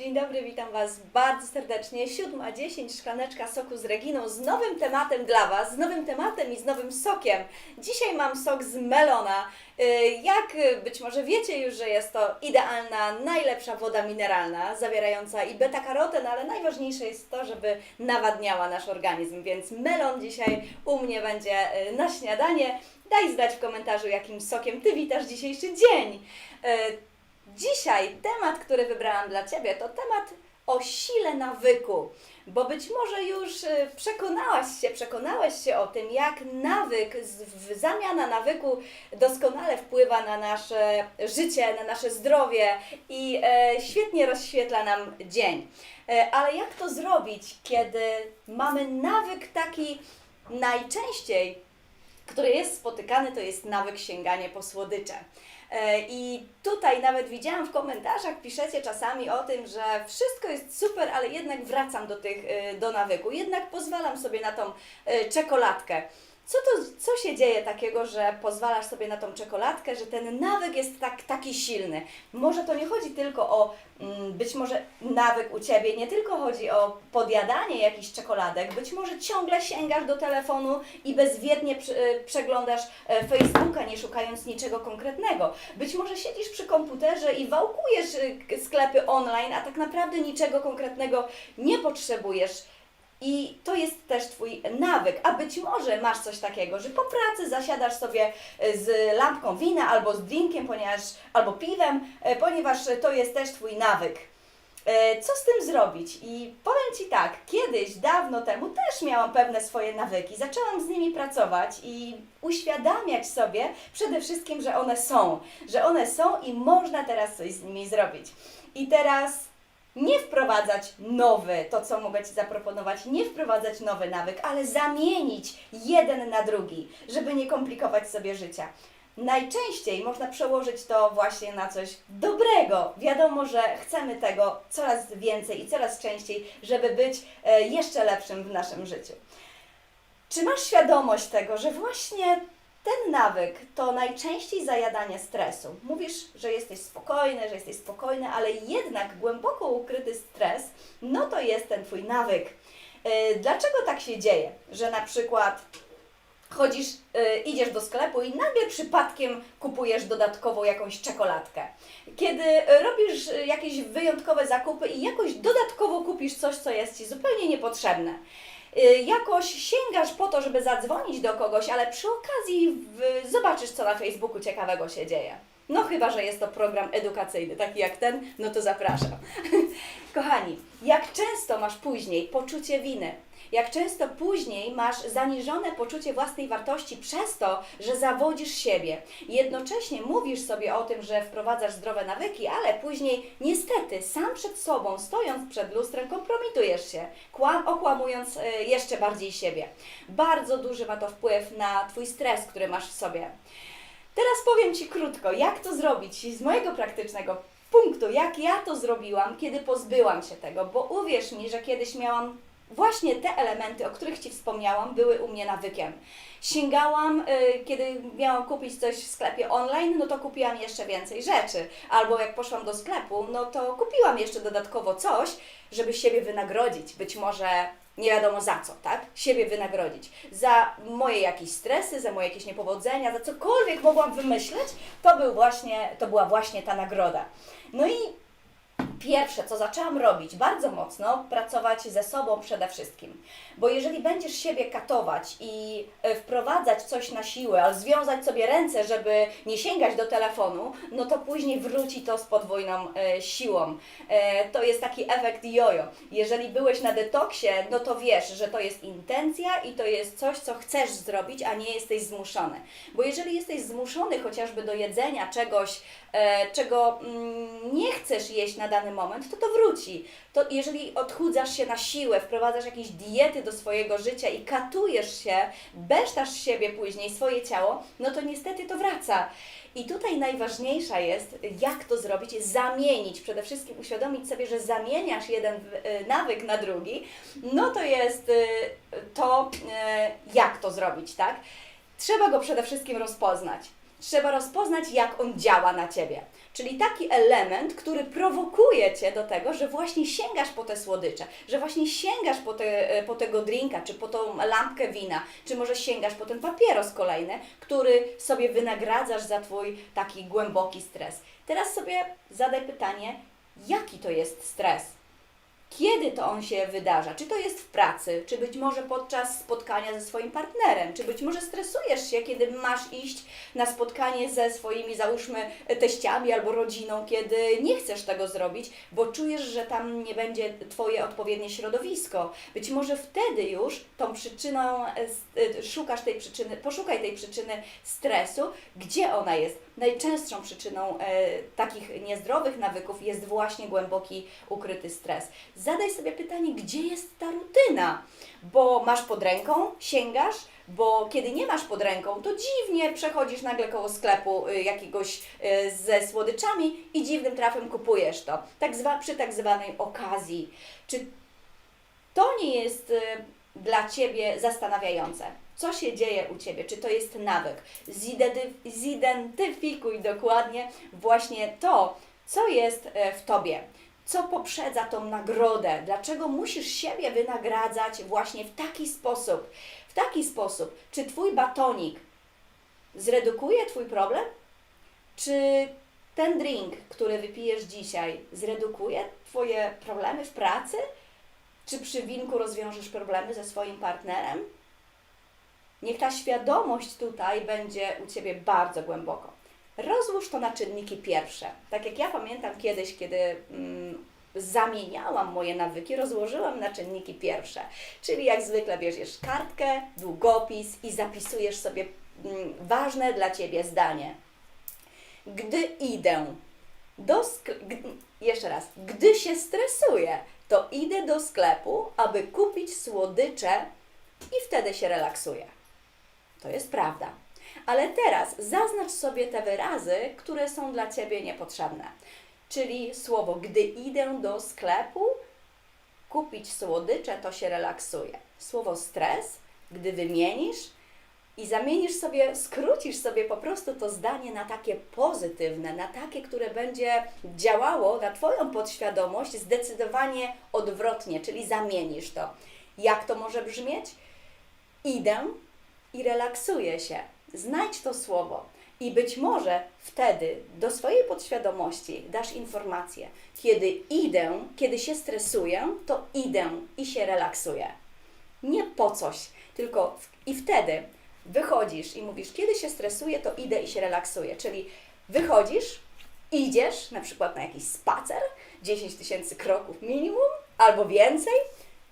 Dzień dobry, witam Was bardzo serdecznie. 7.10 szklaneczka soku z Reginą z nowym tematem dla Was, z nowym tematem i z nowym sokiem. Dzisiaj mam sok z melona. Y, Jak y, być może wiecie już, że jest to idealna, najlepsza woda mineralna, zawierająca i beta-karoten, ale najważniejsze jest to, żeby nawadniała nasz organizm, więc melon dzisiaj u mnie będzie y, na śniadanie. Daj znać w komentarzu, jakim sokiem Ty witasz dzisiejszy dzień. Dzisiaj temat, który wybrałam dla Ciebie, to temat o sile nawyku, bo być może już y, przekonałaś się, przekonałeś się o tym, jak nawyk, zamiana nawyku doskonale wpływa na nasze życie, na nasze zdrowie i e, świetnie rozświetla nam dzień. E, ale jak to zrobić, kiedy mamy nawyk taki najczęściej który jest spotykany, to jest nawyk sięganie po słodycze. E, I tutaj nawet widziałam w komentarzach, piszecie czasami o tym, że wszystko jest super, ale jednak wracam do tych, e, do nawyku, jednak pozwalam sobie na tą e, czekoladkę. Co, to, co się dzieje takiego, że pozwalasz sobie na tą czekoladkę, że ten nawyk jest tak, taki silny? Może to nie chodzi tylko o mm, być może nawyk u Ciebie, nie tylko chodzi o podjadanie jakichś czekoladek, być może ciągle sięgasz do telefonu i bezwiednie y, przeglądasz e, Facebooka, nie szukając niczego konkretnego. Być może siedzisz przy komputerze i wałkujesz y, sklepy online, a tak naprawdę niczego konkretnego nie potrzebujesz. I to jest też Twój nawyk. A być może masz coś takiego, że po pracy zasiadasz sobie e, z lampką wina albo z drinkiem, ponieważ, albo piwem, e, ponieważ to jest też Twój nawyk. E, Co z tym zrobić? I powiem Ci tak, kiedyś, dawno temu też miałam pewne swoje nawyki. Zaczęłam z nimi pracować i uświadamiać sobie przede wszystkim, że one są. Że one są i można teraz coś z nimi zrobić. I teraz nie wprowadzać nowy, to co mogę Ci zaproponować, nie wprowadzać nowy nawyk, ale zamienić jeden na drugi, żeby nie komplikować sobie życia. Najczęściej można przełożyć to właśnie na coś dobrego. Wiadomo, że chcemy tego coraz więcej i coraz częściej, żeby być e, jeszcze lepszym w naszym życiu. Czy masz świadomość tego, że właśnie ten nawyk to najczęściej zajadanie stresu? Mówisz, że jesteś spokojny, że jesteś spokojny, ale jednak głęboko ukryty stres, no to jest ten Twój nawyk. E, Dlaczego tak się dzieje, że na przykład chodzisz, y, idziesz do sklepu i nagle przypadkiem kupujesz dodatkowo jakąś czekoladkę. Kiedy robisz y, jakieś wyjątkowe zakupy i jakoś dodatkowo kupisz coś, co jest Ci zupełnie niepotrzebne. Y, Jakoś sięgasz po to, żeby zadzwonić do kogoś, ale przy okazji w, zobaczysz, co na Facebooku ciekawego się dzieje. No chyba, że jest to program edukacyjny, taki jak ten, no to zapraszam. Kochani, jak często masz później poczucie winy? Jak często później masz zaniżone poczucie własnej wartości przez to, że zawodzisz siebie. Jednocześnie mówisz sobie o tym, że wprowadzasz zdrowe nawyki, ale później niestety sam przed sobą, stojąc przed lustrem, kompromitujesz się, kłam, okłamując e, jeszcze bardziej siebie. Bardzo duży ma to wpływ na Twój stres, który masz w sobie. Teraz powiem Ci krótko, jak to zrobić z mojego praktycznego punktu, jak ja to zrobiłam, kiedy pozbyłam się tego, bo uwierz mi, że kiedyś miałam właśnie te elementy, o których Ci wspomniałam, były u mnie nawykiem. Sięgałam, y, kiedy miałam kupić coś w sklepie online, no to kupiłam jeszcze więcej rzeczy. Albo jak poszłam do sklepu, no to kupiłam jeszcze dodatkowo coś, żeby siebie wynagrodzić. Być może nie wiadomo za co, tak? Siebie wynagrodzić. Za moje jakieś stresy, za moje jakieś niepowodzenia, za cokolwiek mogłam wymyśleć, to, był właśnie, to była właśnie ta nagroda. No i Pierwsze, co zaczęłam robić bardzo mocno, pracować ze sobą przede wszystkim. Bo jeżeli będziesz siebie katować i e, wprowadzać coś na siłę, albo związać sobie ręce, żeby nie sięgać do telefonu, no to później wróci to z podwójną e, siłą. E, to jest taki efekt jojo. Jeżeli byłeś na detoksie, no to wiesz, że to jest intencja i to jest coś, co chcesz zrobić, a nie jesteś zmuszony. Bo jeżeli jesteś zmuszony chociażby do jedzenia czegoś, czego mm, nie chcesz jeść na dany moment, to to wróci. To jeżeli odchudzasz się na siłę, wprowadzasz jakieś diety do swojego życia i katujesz się, besztasz siebie później, swoje ciało, no to niestety to wraca. I tutaj najważniejsza jest, jak to zrobić, zamienić, przede wszystkim uświadomić sobie, że zamieniasz jeden y, nawyk na drugi, no to jest y, to, y, jak to zrobić, tak? Trzeba go przede wszystkim rozpoznać. Trzeba rozpoznać, jak on działa na ciebie. Czyli taki element, który prowokuje cię do tego, że właśnie sięgasz po te słodycze, że właśnie sięgasz po, te, e, po tego drinka, czy po tą lampkę wina, czy może sięgasz po ten papieros kolejny, który sobie wynagradzasz za twój taki głęboki stres. Teraz sobie zadaj pytanie, jaki to jest stres? Kiedy to on się wydarza? Czy to jest w pracy, czy być może podczas spotkania ze swoim partnerem, czy być może stresujesz się, kiedy masz iść na spotkanie ze swoimi, załóżmy, teściami albo rodziną, kiedy nie chcesz tego zrobić, bo czujesz, że tam nie będzie Twoje odpowiednie środowisko. Być może wtedy już tą przyczyną, e, e, szukasz tej przyczyny, poszukaj tej przyczyny stresu, gdzie ona jest. Najczęstszą przyczyną e, takich niezdrowych nawyków jest właśnie głęboki, ukryty stres. Zadaj sobie pytanie, gdzie jest ta rutyna? Bo masz pod ręką, sięgasz, bo kiedy nie masz pod ręką, to dziwnie przechodzisz nagle koło sklepu y, jakiegoś y, ze słodyczami i dziwnym trafem kupujesz to, tak zwa, przy tak zwanej okazji. Czy to nie jest y, dla Ciebie zastanawiające? Co się dzieje u Ciebie? Czy to jest nawyk? Zidentyf- zidentyfikuj dokładnie właśnie to, co jest e, w Tobie. Co poprzedza tą nagrodę? Dlaczego musisz siebie wynagradzać właśnie w taki sposób? W taki sposób, czy Twój batonik zredukuje Twój problem? Czy ten drink, który wypijesz dzisiaj, zredukuje Twoje problemy w pracy? Czy przy winku rozwiążesz problemy ze swoim partnerem? Niech ta świadomość tutaj będzie u Ciebie bardzo głęboko. Rozłóż to na czynniki pierwsze. Tak jak ja pamiętam kiedyś, kiedy mm, zamieniałam moje nawyki, rozłożyłam na czynniki pierwsze. Czyli jak zwykle bierzesz kartkę, długopis i zapisujesz sobie mm, ważne dla Ciebie zdanie. Gdy idę do jeszcze raz, gdy się stresuję, to idę do sklepu, aby kupić słodycze i wtedy się relaksuję. To jest prawda. Ale teraz zaznacz sobie te wyrazy, które są dla Ciebie niepotrzebne. Czyli słowo, gdy idę do sklepu, kupić słodycze, to się relaksuje. Słowo stres, gdy wymienisz i zamienisz sobie, skrócisz sobie po prostu to zdanie na takie pozytywne, na takie, które będzie działało na Twoją podświadomość zdecydowanie odwrotnie, czyli zamienisz to. Jak to może brzmieć? Idę i relaksuję się. Znajdź to słowo. I być może wtedy do swojej podświadomości dasz informację, kiedy idę, kiedy się stresuję, to idę i się relaksuję. Nie po coś, tylko w, i wtedy wychodzisz i mówisz, kiedy się stresuję, to idę i się relaksuję. Czyli wychodzisz, idziesz na przykład na jakiś spacer, 10 tysięcy kroków minimum albo więcej,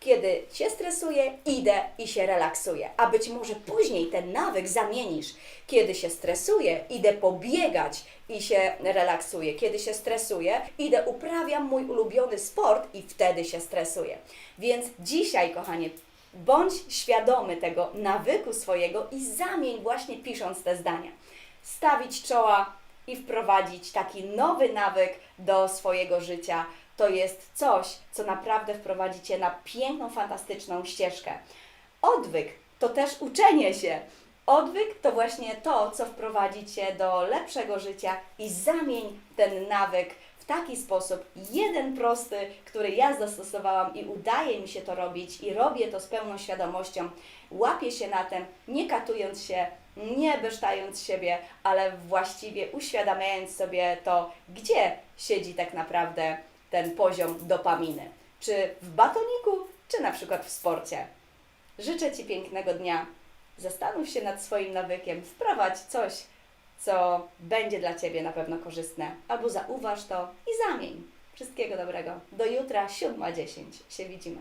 kiedy się stresuję, idę i się relaksuję. A być może później ten nawyk zamienisz. Kiedy się stresuję, idę pobiegać i się relaksuję. Kiedy się stresuję, idę uprawiam mój ulubiony sport i wtedy się stresuję. Więc dzisiaj, kochanie, bądź świadomy tego nawyku swojego i zamień właśnie pisząc te zdania. Stawić czoła i wprowadzić taki nowy nawyk do swojego życia. To jest coś, co naprawdę wprowadzi Cię na piękną, fantastyczną ścieżkę. Odwyk to też uczenie się. Odwyk to właśnie to, co wprowadzi Cię do lepszego życia i zamień ten nawyk taki sposób, jeden prosty, który ja zastosowałam i udaje mi się to robić i robię to z pełną świadomością. Łapię się na tym, nie katując się, nie besztając siebie, ale właściwie uświadamiając sobie to, gdzie siedzi tak naprawdę ten poziom dopaminy. Czy w batoniku, czy na przykład w sporcie. Życzę Ci pięknego dnia. Zastanów się nad swoim nawykiem, wprowadź coś, co będzie dla Ciebie na pewno korzystne, albo zauważ to i zamień. Wszystkiego dobrego. Do jutra, 7.10 się widzimy.